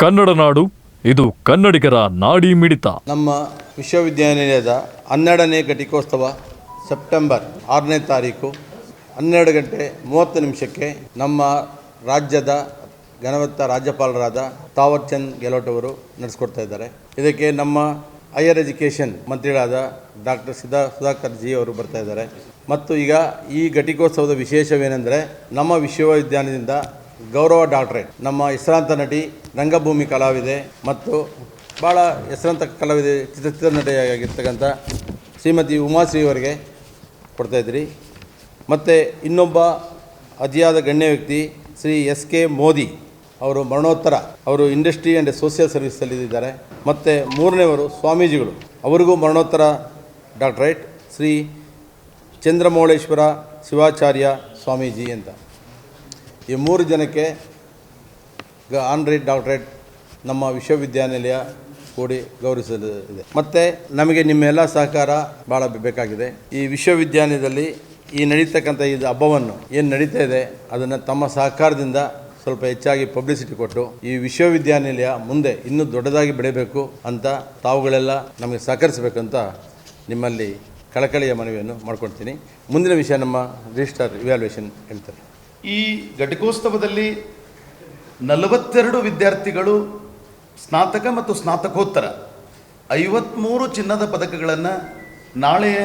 ಕನ್ನಡ ನಾಡು, ಇದು ಕನ್ನಡಿಗರ ನಾಡಿ ಮಿಡಿತ. ನಮ್ಮ ವಿಶ್ವವಿದ್ಯಾನಿಲಯದ ಹನ್ನೆರಡನೇ ಘಟಿಕೋತ್ಸವ ಸೆಪ್ಟೆಂಬರ್ ಆರನೇ ತಾರೀಕು, ಹನ್ನೆರಡು ಗಂಟೆ ಮೂವತ್ತು ನಿಮಿಷಕ್ಕೆ ನಮ್ಮ ರಾಜ್ಯದ ಘನವತ್ತ ರಾಜ್ಯಪಾಲರಾದ ತಾವರ್ ಚಂದ್ ಗೆಹ್ಲೋಟ್ ಅವರು ನಡೆಸ್ಕೊಡ್ತಾ ಇದ್ದಾರೆ. ಇದಕ್ಕೆ ನಮ್ಮ ಹೈಯರ್ ಎಜುಕೇಷನ್ ಮಂತ್ರಿಗಳಾದ ಡಾಕ್ಟರ್ ಸಿದ್ದಾ ಸುಧಾಕರ್ ಜಿ ಅವರು ಬರ್ತಾ ಇದ್ದಾರೆ. ಮತ್ತು ಈಗ ಈ ಘಟಿಕೋತ್ಸವದ ವಿಶೇಷವೇನೆಂದರೆ ನಮ್ಮ ವಿಶ್ವವಿದ್ಯಾಲಯದಿಂದ ಗೌರವ ಡಾಕ್ಟ್ರೇಟ್ ನಮ್ಮ ಹೆಸರಾಂತ ನಟಿ ರಂಗಭೂಮಿ ಕಲಾವಿದೆ ಮತ್ತು ಭಾಳ ಹೆಸರಾಂತ ಕಲಾವಿದೆ ಚಿತ್ರ ನಟಿಯಾಗಿರ್ತಕ್ಕಂಥ ಶ್ರೀಮತಿ ಉಮಾಶ್ರೀ ಅವರಿಗೆ ಕೊಡ್ತಾಯಿದ್ರಿ ಮತ್ತು ಇನ್ನೊಬ್ಬ ಅತಿಯಾದ ಗಣ್ಯ ವ್ಯಕ್ತಿ ಶ್ರೀ ಎಸ್ ಕೆ ಮೋದಿ ಅವರು ಮರಣೋತ್ತರ. ಅವರು ಇಂಡಸ್ಟ್ರಿ ಆ್ಯಂಡ್ ಸೋಷಿಯಲ್ ಸರ್ವಿಸಲ್ಲಿ ಇದ್ದಾರೆ ಮತ್ತು ಮೂರನೇವರು ಸ್ವಾಮೀಜಿಗಳು. ಅವರಿಗೂ ಮರಣೋತ್ತರ. ಡಾಕ್ಟ್ರೇಟ್ ಶ್ರೀ ಚಂದ್ರಮೌಳೇಶ್ವರ ಶಿವಾಚಾರ್ಯ ಸ್ವಾಮೀಜಿ ಅಂತ. ಈ ಮೂರು ಜನಕ್ಕೆ ಆನ್ರೇಟ್ ಡಾಕ್ಟ್ರೇಟ್ ನಮ್ಮ ವಿಶ್ವವಿದ್ಯಾನಿಲಯ ಕೂಡಿ ಗೌರವಿಸಲಿದೆ. ಮತ್ತು ನಮಗೆ ನಿಮ್ಮೆಲ್ಲ ಸಹಕಾರ ಭಾಳ ಬೇಕಾಗಿದೆ. ಈ ವಿಶ್ವವಿದ್ಯಾನಿಲಯದಲ್ಲಿ ಈ ನಡೀತಕ್ಕಂಥ ಇದು ಹಬ್ಬವನ್ನು ಏನು ನಡೀತಾ ಇದೆ, ಅದನ್ನು ತಮ್ಮ ಸಹಕಾರದಿಂದ ಸ್ವಲ್ಪ ಹೆಚ್ಚಾಗಿ ಪಬ್ಲಿಸಿಟಿ ಕೊಟ್ಟು ಈ ವಿಶ್ವವಿದ್ಯಾನಿಲಯ ಮುಂದೆ ಇನ್ನೂ ದೊಡ್ಡದಾಗಿ ಬೆಳೆಯಬೇಕು ಅಂತ ತಾವುಗಳೆಲ್ಲ ನಮಗೆ ಸಹಕರಿಸಬೇಕಂತ ನಿಮ್ಮಲ್ಲಿ ಕಳಕಳಿಯ ಮನವಿಯನ್ನು ಮಾಡ್ಕೊಳ್ತೀನಿ ಮುಂದಿನ ವಿಷಯ ನಮ್ಮ ರಿಜಿಸ್ಟರ್ ಇವ್ಯಾಲ್ಯೂಯೇಷನ್ ಹೇಳ್ತಾರೆ. ಈ ಘಟಿಕೋತ್ಸವದಲ್ಲಿ ನಲವತ್ತೆರಡು ವಿದ್ಯಾರ್ಥಿಗಳು ಸ್ನಾತಕ ಮತ್ತು ಸ್ನಾತಕೋತ್ತರ ಐವತ್ತ್ಮೂರು ಚಿನ್ನದ ಪದಕಗಳನ್ನು ನಾಳೆಯ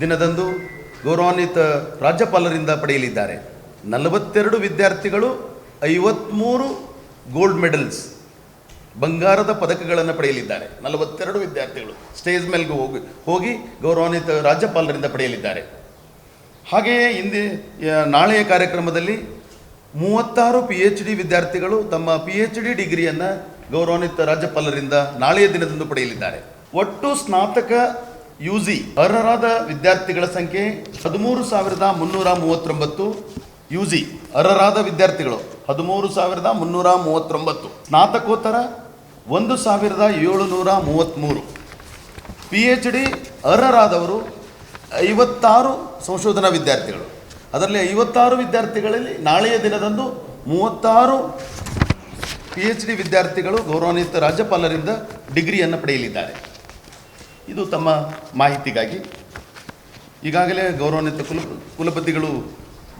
ದಿನದಂದು ಗೌರವಾನ್ವಿತ ರಾಜ್ಯಪಾಲರಿಂದ ಪಡೆಯಲಿದ್ದಾರೆ. ನಲವತ್ತೆರಡು ವಿದ್ಯಾರ್ಥಿಗಳು ಐವತ್ತ್ಮೂರು ಗೋಲ್ಡ್ ಮೆಡಲ್ಸ್ ಬಂಗಾರದ ಪದಕಗಳನ್ನು ಪಡೆಯಲಿದ್ದಾರೆ. ನಲವತ್ತೆರಡು ವಿದ್ಯಾರ್ಥಿಗಳು ಸ್ಟೇಜ್ ಮೇಲೆ ಹೋಗಿ ಹೋಗಿ ಗೌರವಾನ್ವಿತ ರಾಜ್ಯಪಾಲರಿಂದ ಪಡೆಯಲಿದ್ದಾರೆ. ಹಾಗೆಯೇ ಹಿಂದೆ ನಾಳೆಯ ಕಾರ್ಯಕ್ರಮದಲ್ಲಿ ಮೂವತ್ತಾರು ಪಿ ಎಚ್ ಡಿ ವಿದ್ಯಾರ್ಥಿಗಳು ತಮ್ಮ ಪಿ ಎಚ್ ಡಿ ಡಿಗ್ರಿಯನ್ನು ಗೌರವಾನ್ವಿತ ರಾಜ್ಯಪಾಲರಿಂದ ನಾಳೆಯ ದಿನದಂದು ಪಡೆಯಲಿದ್ದಾರೆ. ಒಟ್ಟು ಸ್ನಾತಕ ಯು ಜಿ ಅರ್ಹರಾದ ವಿದ್ಯಾರ್ಥಿಗಳ ಸಂಖ್ಯೆ ಹದಿಮೂರು ಸಾವಿರದ ಮುನ್ನೂರ ಮೂವತ್ತೊಂಬತ್ತು. ಯು ಜಿ ಅರ್ಹರಾದ ವಿದ್ಯಾರ್ಥಿಗಳು ಹದಿಮೂರು ಸಾವಿರದ ಮುನ್ನೂರ ಮೂವತ್ತೊಂಬತ್ತು. ಸ್ನಾತಕೋತ್ತರ ಒಂದು ಸಾವಿರದ ಏಳುನೂರ ಮೂವತ್ತ್ಮೂರು. ಪಿ ಎಚ್ ಡಿ ಅರ್ಹರಾದವರು ಐವತ್ತಾರು ಸಂಶೋಧನಾ ವಿದ್ಯಾರ್ಥಿಗಳು. ಅದರಲ್ಲಿ ಐವತ್ತಾರು ವಿದ್ಯಾರ್ಥಿಗಳಲ್ಲಿ ನಾಳೆಯ ದಿನದಂದು ಮೂವತ್ತಾರು ಪಿ ಎಚ್ ಡಿ ವಿದ್ಯಾರ್ಥಿಗಳು ಗೌರವಾನ್ವಿತ ರಾಜ್ಯಪಾಲರಿಂದ ಡಿಗ್ರಿಯನ್ನು ಪಡೆಯಲಿದ್ದಾರೆ. ಇದು ತಮ್ಮ ಮಾಹಿತಿಗಾಗಿ. ಈಗಾಗಲೇ ಗೌರವಾನ್ವಿತ ಕುಲ, ಕುಲಪತಿಗಳು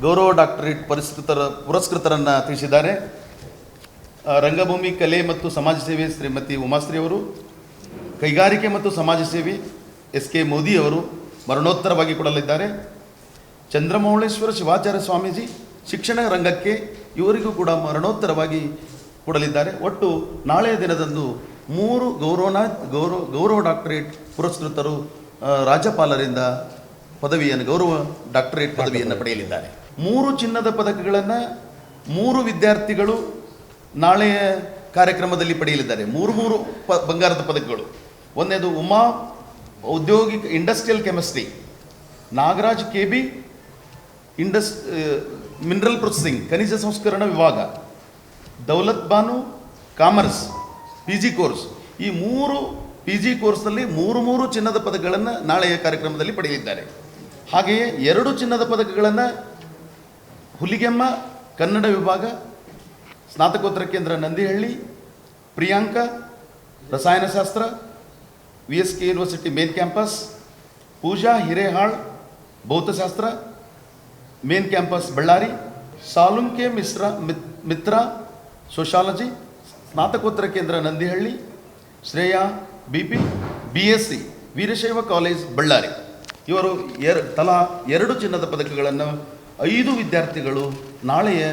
ಗೌರವ ಡಾಕ್ಟರೇಟ್ ಪುರಸ್ಕೃತರ ಪುರಸ್ಕೃತರನ್ನು ತಿಳಿಸಿದ್ದಾರೆ. ರಂಗಭೂಮಿ, ಕಲೆ ಮತ್ತು ಸಮಾಜ ಸೇವೆ ಶ್ರೀಮತಿ ಉಮಾಶ್ರೀ ಅವರು, ಕೈಗಾರಿಕೆ ಮತ್ತು ಸಮಾಜ ಸೇವೆ ಎಸ್ ಕೆ ಮೋದಿ ಅವರು ಮರಣೋತ್ತರವಾಗಿ ಕೊಡಲಿದ್ದಾರೆ. ಚಂದ್ರಮೌಳೇಶ್ವರ ಶಿವಾಚಾರ್ಯ ಸ್ವಾಮೀಜಿ ಶಿಕ್ಷಣ ರಂಗಕ್ಕೆ ಇವರಿಗೂ ಕೂಡ ಮರಣೋತ್ತರವಾಗಿ ಕೊಡಲಿದ್ದಾರೆ. ಒಟ್ಟು ನಾಳೆಯ ದಿನದಂದು ಮೂರು ಗೌರವನ ಗೌರವ ಗೌರವ ಡಾಕ್ಟರೇಟ್ ಪುರಸ್ಕೃತರು ರಾಜ್ಯಪಾಲರಿಂದ ಪದವಿಯನ್ನು ಗೌರವ ಡಾಕ್ಟರೇಟ್ ಪದವಿಯನ್ನು ಪಡೆಯಲಿದ್ದಾರೆ. ಮೂರು ಚಿನ್ನದ ಪದಕಗಳನ್ನು ಮೂರು ವಿದ್ಯಾರ್ಥಿಗಳು ನಾಳೆಯ ಕಾರ್ಯಕ್ರಮದಲ್ಲಿ ಪಡೆಯಲಿದ್ದಾರೆ. ಮೂರು ಮೂರು ಪ ಬಂಗಾರದ ಪದಕಗಳು. ಒಂದನೇದು ಉಮಾ ಔದ್ಯೋಗಿಕ industrial chemistry Nagaraj K B Indus mineral processing ಖನಿಜ ಸಂಸ್ಕರಣ ವಿಭಾಗ. Daulat Banu commerce P G course ಈ ಮೂರು ಪಿ ಜಿ ಕೋರ್ಸ್ನಲ್ಲಿ ಮೂರು ಮೂರು ಚಿನ್ನದ ಪದಕಗಳನ್ನು ನಾಳೆಯ ಕಾರ್ಯಕ್ರಮದಲ್ಲಿ ಪಡೆಯಲಿದ್ದಾರೆ. ಹಾಗೆಯೇ ಎರಡು ಚಿನ್ನದ ಪದಕಗಳನ್ನು ಹುಲಿಗೆಮ್ಮ, ಕನ್ನಡ ವಿಭಾಗ, ಸ್ನಾತಕೋತ್ತರ ಕೇಂದ್ರ ನಂದಿಹಳ್ಳಿ, ಪ್ರಿಯಾಂಕ, ರಸಾಯನಶಾಸ್ತ್ರ V S K university main campus Pooja Hirehal, ಭೌತಶಾಸ್ತ್ರ ಮೇನ್ ಕ್ಯಾಂಪಸ್ ಬಳ್ಳಾರಿ ಸಾಲುಂಕೆ ಮಿಶ್ರ ಮಿತ್- ಮಿತ್ರ ಸೋಷಾಲಜಿ, ಸ್ನಾತಕೋತ್ತರ ಕೇಂದ್ರ Nandihalli, Shreya B P B S C Veerashaiva college Ballari. ಇವರು ಎರ, ತಲಾ ಎರಡು ಚಿನ್ನದ ಪದಕಗಳನ್ನು ಐದು ವಿದ್ಯಾರ್ಥಿಗಳು ನಾಳೆಯ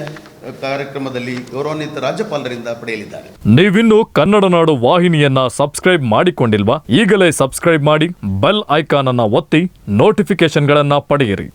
ಕಾರ್ಯಕ್ರಮದಲ್ಲಿ ಗೌರವಾನ್ವಿತ ರಾಜ್ಯಪಾಲರಿಂದ ಪಡೆಯಲಿದ್ದಾರೆ. ನೀವಿನ್ನು ಕನ್ನಡ ನಾಡು ವಾಹಿನಿಯನ್ನ ಸಬ್ಸ್ಕ್ರೈಬ್ ಮಾಡಿಕೊಂಡಿಲ್ವಾ ಈಗಲೇ ಸಬ್ಸ್ಕ್ರೈಬ್ ಮಾಡಿ ಬೆಲ್ ಐಕಾನ್ ಅನ್ನ ಒತ್ತಿ ನೋಟಿಫಿಕೇಶನ್ಗಳನ್ನ ಪಡೆಯಿರಿ.